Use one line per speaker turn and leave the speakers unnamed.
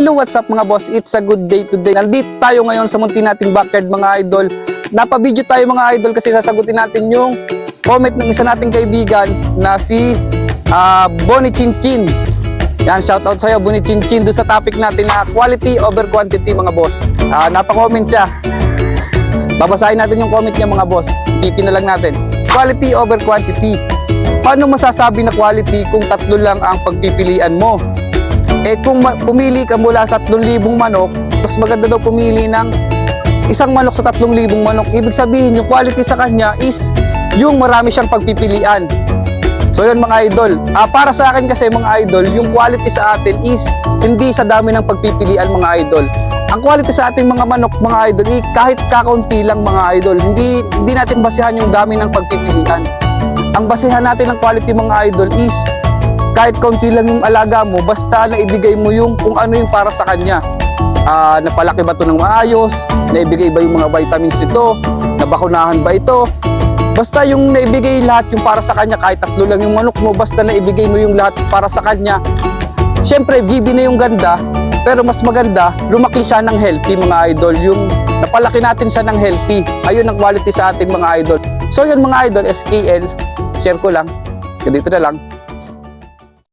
hello, what's up mga boss? It's a good day today. Nandito tayo ngayon sa munti nating backyard mga idol. Napabideo tayo mga idol kasi sasagutin natin yung comment ng isa nating kaibigan na si ah, Bonnie Chinchin. Yan, shoutout sa'yo Bonnie Chinchin doon sa topic natin na quality over quantity mga boss. Ah, napa-comment siya. Babasahin natin yung comment niya mga boss. Pipi na lang natin. Quality over quantity. Paano masasabi na quality kung tatlo lang ang pagpipilian mo? Eh kung pumili ka mula sa 3,000 manok, mas maganda daw pumili ng isang manok sa 3,000 manok. Ibig sabihin yung quality sa kanya is yung marami siyang pagpipilian. So yun mga idol. Ah, para sa akin kasi mga idol, yung quality sa atin is hindi sa dami ng pagpipilian mga idol. Ang quality sa ating mga manok mga idol, eh, kahit kakaunti lang mga idol, hindi hindi natin basehan yung dami ng pagpipilian. Ang basehan natin ng quality mga idol is kahit kaunti lang yung alaga mo, basta na ibigay mo yung kung ano yung para sa kanya. Ah, napalaki ba ito ng maayos? Naibigay ba yung mga vitamins nito? Nabakunahan ba ito? Basta yung naibigay lahat yung para sa kanya, kahit tatlo lang yung manok mo, basta naibigay mo yung lahat para sa kanya. Siyempre, GB na yung ganda, pero mas maganda, lumaki siya ng healthy mga idol. Yung napalaki natin siya ng healthy. Ayun ang quality sa ating mga idol. So yun mga idol, SKL, share ko lang. Dito na lang.